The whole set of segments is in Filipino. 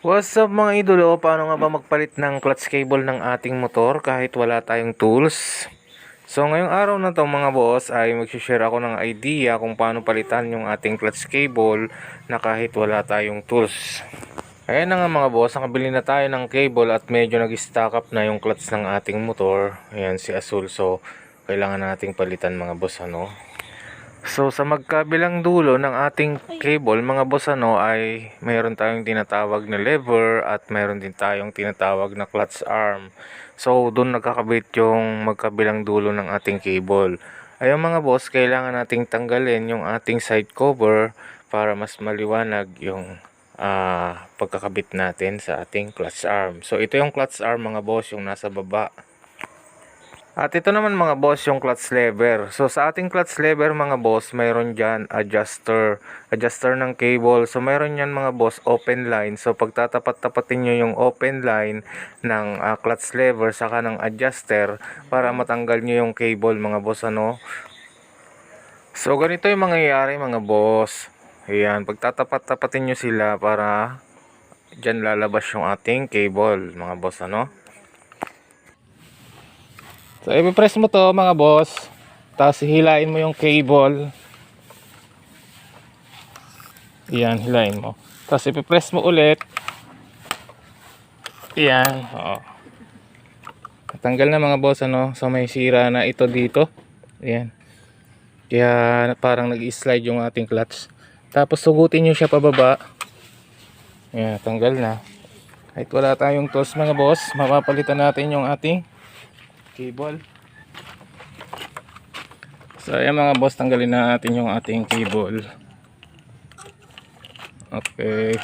What's up mga idolo? Paano nga ba magpalit ng clutch cable ng ating motor kahit wala tayong tools? So ngayong araw na to mga boss ay mag-share ako ng idea kung paano palitan yung ating clutch cable na kahit wala tayong tools. Ayan na nga mga boss, nakabili na tayo ng cable at medyo nag-stack up na yung clutch ng ating motor. Ayan si Asul so kailangan nating palitan mga boss ano. So sa magkabilang dulo ng ating cable mga boss ano ay mayroon tayong tinatawag na lever at mayroon din tayong tinatawag na clutch arm. So doon nagkakabit yung magkabilang dulo ng ating cable. Ayun mga boss, kailangan nating tanggalin yung ating side cover para mas maliwanag yung ah, pagkakabit natin sa ating clutch arm. So ito yung clutch arm mga boss, yung nasa baba. At ito naman mga boss yung clutch lever. So sa ating clutch lever mga boss, mayroon dyan adjuster. Adjuster ng cable. So mayroon yan mga boss open line. So pagtatapat-tapatin nyo yung open line ng ah, clutch lever saka ng adjuster para matanggal nyo yung cable mga boss ano. So ganito yung mangyayari mga boss. Ayan, pagtatapat-tapatin nyo sila para dyan lalabas yung ating cable mga boss ano. So, i-press mo to mga boss. Tapos hilain mo yung cable. Yan, hilain mo. Tapos i-press mo ulit. Yan, oo. Natanggal na mga boss ano. So may sira na ito dito. Yan. Kaya parang nag-slide yung ating clutch. Tapos sugutin nyo siya pababa. Yan, tanggal na. Kahit wala tayong tools mga boss, mapapalitan natin yung ating cable. So ayan mga boss, tanggalin na natin yung ating cable. Okay.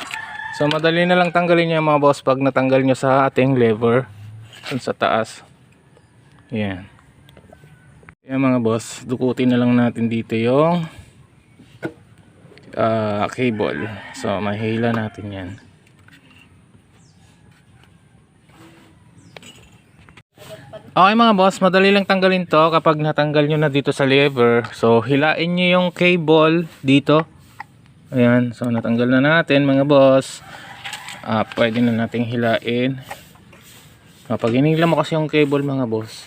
So madali na lang tanggalin niya mga boss pag natanggal nyo sa ating lever dun sa taas. Ayan. Ayan mga boss, dukutin na lang natin dito yung ah, cable. So mahila natin yan. Okay mga boss, madali lang tanggalin to kapag natanggal nyo na dito sa lever. So, hilain nyo yung cable dito. Ayan, so natanggal na natin mga boss. Ah, pwede na nating hilain. Ah, pag hinila mo kasi yung cable mga boss,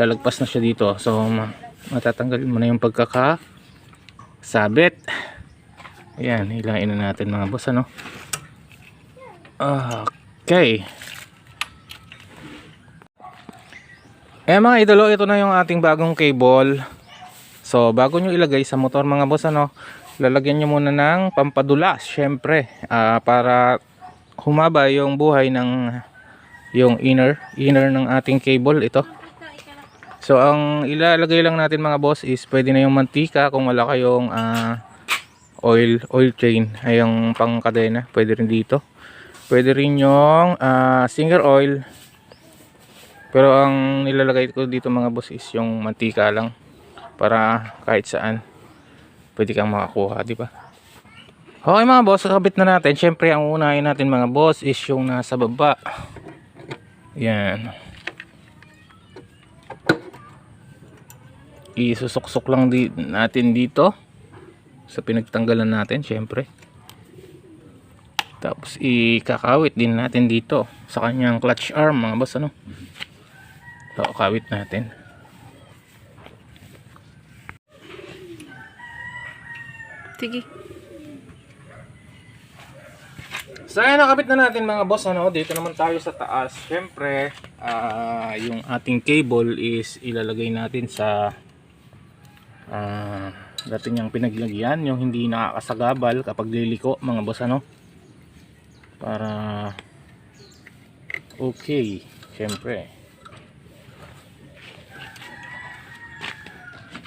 lalagpas na siya dito. So, ma matatanggalin mo na yung pagkaka sabit. Ayan, hilain na natin mga boss ano. Okay. Eh mga idolo, ito na yung ating bagong cable. So, bago nyo ilagay sa motor mga boss, ano, lalagyan nyo muna ng pampadulas, syempre, ah, para humaba yung buhay ng yung inner, inner ng ating cable, ito. So, ang ilalagay lang natin mga boss is pwede na yung mantika kung wala kayong ah, oil, oil chain, ay yung pang kadena, pwede rin dito. Pwede rin yung ah, singer oil, pero ang nilalagay ko dito mga boss is yung mantika lang para kahit saan pwede kang makakuha, di ba? Okay mga boss, kabit na natin. Syempre ang unahin natin mga boss is yung nasa baba. Yan. Isusuksok lang di natin dito sa pinagtanggalan natin, syempre. Tapos ikakawit din natin dito sa kanyang clutch arm mga boss ano. So, kawit natin. Sige. So, ayan, nakabit na natin mga boss. Ano, dito naman tayo sa taas. Siyempre, ah, yung ating cable is ilalagay natin sa ah, dati niyang pinaglagyan. Yung hindi nakakasagabal kapag liliko mga boss. Ano, para okay. Siyempre. Tingnan mo.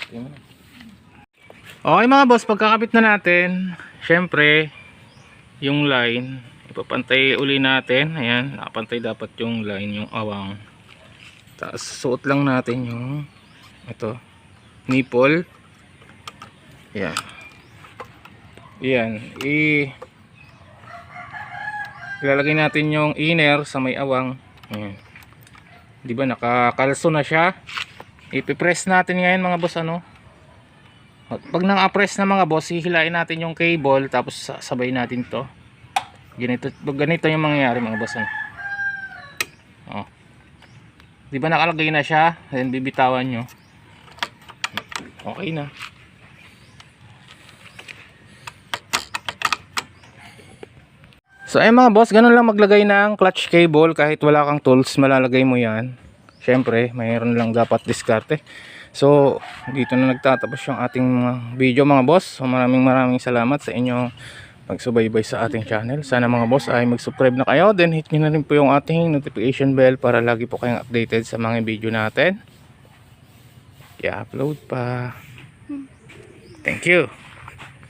Okay mga boss, pagkakabit na natin, syempre, yung line, ipapantay uli natin. Ayan, nakapantay dapat yung line, yung awang. Tapos suot lang natin yung ito, nipple. Ayan. Ayan, i ilalagay natin yung inner sa may awang. Ayan. 'Di ba nakakalso na siya? Ipipress natin ngayon mga boss ano. Pag nang-press na mga boss, hihilain natin yung cable tapos sabay natin to. Ganito, ganito yung mangyayari mga boss. Ano? Oh. Di ba nakalagay na siya? Then bibitawan nyo. Okay na. So ayun mga boss, ganun lang maglagay ng clutch cable kahit wala kang tools, malalagay mo yan. Syempre, mayroon lang dapat diskarte. So, dito na nagtatapos yung ating mga video mga boss. So, maraming maraming salamat sa inyong pagsubaybay sa ating channel. Sana mga boss ay mag-subscribe na kayo. Then hit nyo na rin po yung ating notification bell para lagi po kayong updated sa mga video natin. I-upload pa. Thank you.